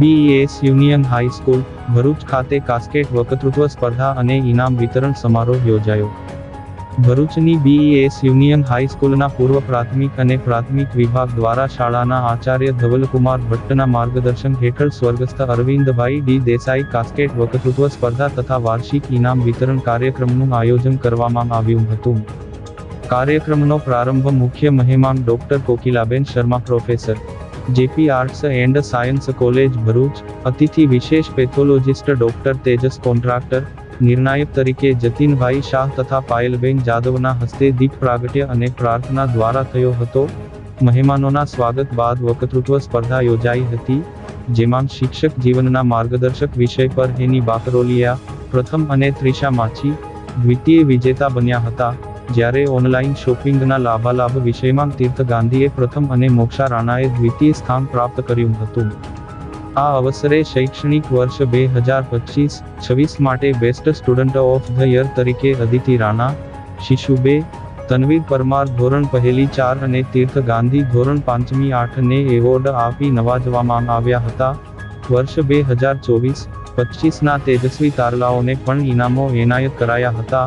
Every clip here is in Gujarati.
બીઈએસ યુનિયન હાઈસ્કૂલ ભરૂચ ખાતે કાસ્કેટ વકતૃત્વ સ્પર્ધા અને ઇનામ વિતરણ સમારોહ યોજાયો. ભરૂચની બીઈએસ યુનિયન હાઈસ્કૂલના પૂર્વ પ્રાથમિક અને પ્રાથમિક વિભાગ દ્વારા શાળાના આચાર્ય ધવલકુમાર ભટ્ટના માર્ગદર્શન હેઠળ સ્વર્ગસ્થ અરવિંદભાઈ ડી દેસાઈ કાસ્કેટ વકતૃત્વ સ્પર્ધા તથા વાર્ષિક ઇનામ વિતરણ કાર્યક્રમનું આયોજન કરવામાં આવ્યું હતું. કાર્યક્રમનો પ્રારંભ મુખ્ય મહેમાન doctor Kokilaben Sharma professor JP arts and science college Bharuch, અતિથિ વિશેષ પેથોલોજિસ્ટ ડોક્ટર તેજસ કોન્ટ્રાક્ટર, નિર્ણાયક તરીકે જતીનભાઈ શાહ તથા પાયલબેન જાદવના હસ્તે દીપ પ્રાગટ્ય અને પ્રાર્થના દ્વારા થયો હતો. મહેમાનોના સ્વાગત બાદ વક્તૃત્વ સ્પર્ધા યોજાઈ હતી, જેમાં શિક્ષક જીવનના માર્ગદર્શક વિષય પર હેની બાકરોલિયા, પ્રથમ અને ત્રિશા માછી દ્વિતીય વિજેતા બન્યા હતા. જ્યારે ઓનલાઈન શોપિંગના લાભાલાભ વિષયમાં તીર્થ ગાંધીએ પ્રથમ અને મોક્ષા રાણાએ દ્વિતીય સ્થાન પ્રાપ્ત કર્યું હતું. આ અવસરે શૈક્ષણિક વર્ષ બે હજાર પચીસ છવ્વીસ માટે best student of the year તરીકે અદિતિ રાણા શિશુબે તનવીર પરમાર ધોરણ પહેલી ચાર અને તીર્થ ગાંધી ધોરણ પાંચમી આઠને એવોર્ડ આપી નવાજવામાં આવ્યા હતા. વર્ષ બે હજાર ચોવીસ પચીસના તેજસ્વી તારલાઓને પણ ઇનામો એનાયત કરાયા હતા.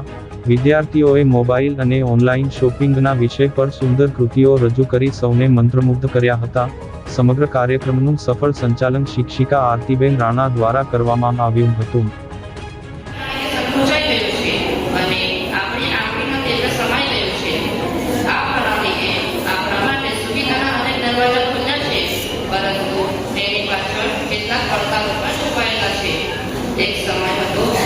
વિદ્યાર્થીઓએ મોબાઈલ અને ઓનલાઈન શોપિંગના વિષય પર સુંદર કૃતિઓ રજૂ કરી સૌને મંત્રમુગ્ધ કર્યા હતા. સમગ્ર કાર્યક્રમનું સફળ સંચાલન શિક્ષિકા આરતીબેન રાણા દ્વારા કરવામાં આવ્યું હતું. એક સમય હતો